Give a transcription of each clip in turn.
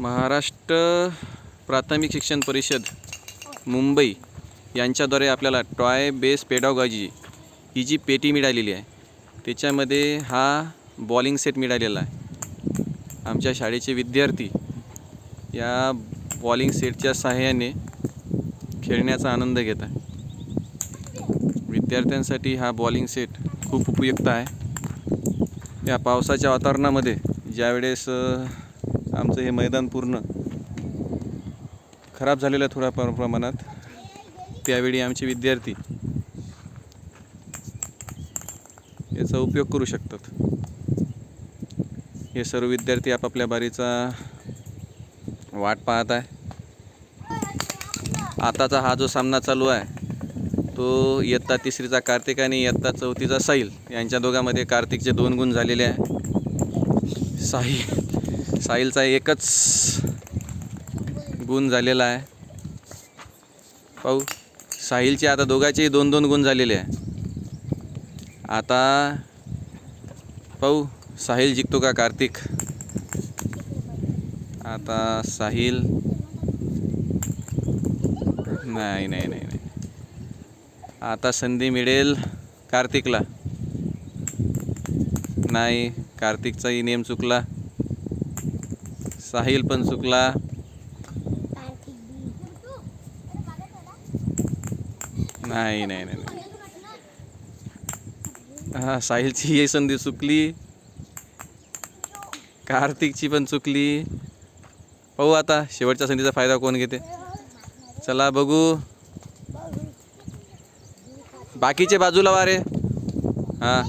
महाराष्ट्र प्राथमिक शिक्षण परिषद मुंबई यांच्याद्वारे आपल्याला टॉय बेस पेडॉगॉजी ही जी पेटी मिळालेली आहे त्याच्यामध्ये हा बॉलिंग सेट मिळालेला आहे. आमच्या शाळेचे विद्यार्थी या बॉलिंग सेटच्या सहाय्याने खेळण्याचा आनंद घेत आहे विद्यार्थ्यांसाठी हा बॉलिंग सेट खूप उपयुक्त आहे. या पावसाच्या वातावरणामध्ये ज्यावेळेस आमचं हे मैदान पूर्ण खराब झालेलं आहे थोड्या प्रमाणात. त्यावेळी आमचे विद्यार्थी याचा उपयोग करू शकतात. हे सर्व विद्यार्थी आपापल्या बारीचा वाट पाहत आहे. आताचा हा जो सामना चालू आहे तो इयत्ता तिसरीचा कार्तिक आणि इयत्ता चौथीचा साहिल यांच्या दोघांमध्ये कार्तिकचे दोन गुण झालेले आहे. साहिल साहिलचा एकच गुण झालेला आहे. पाहू. साहिलचे आता दोघांचेही दोन दोन गुण झालेले आहे. आता पाहू. साहिल जिंकतो का कार्तिक? आता साहिल. नाही नाही नाही नाही. आता संधी मिळेल कार्तिकला. नाही कार्तिकचाही नेम चुकला. साहिल पण चुकला. नाही नाही नाही नाही. हा साहिलची ही संधी चुकली. कार्तिकची पण चुकली. पाहू आता शेवटच्या संधीचा फायदा कोण घेते? चला बघू. बाकीचे बाजूला वारे. हां.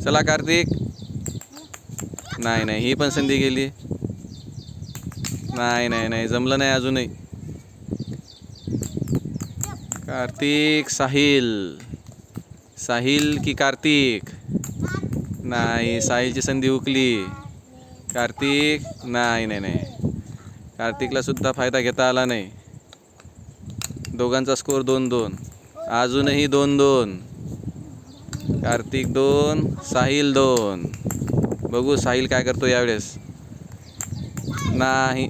चला कार्तिक. नाही नाही ही पण संधी गेली. नाही नाही नाही जमलं नाही अजूनही. कार्तिक साहिल. साहिल की कार्तिक? नाही साहिलची संधी उकली कार्तिक? नाही नाही नाही. कार्तिकला सुद्धा फायदा घेता आला नाही. दोघांचा स्कोर दोन दोन अजूनही दोन दोन कार्तिक दोन साहिल दोन. बघू साहिल काय करतो यावेळेस. नाही.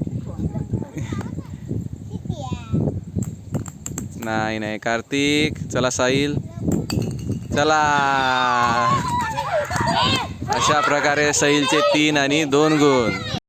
नाही नाही कार्तिक चला साहिल. चला. अशा प्रकारे साहिलचे तीन आणि दोन गुण.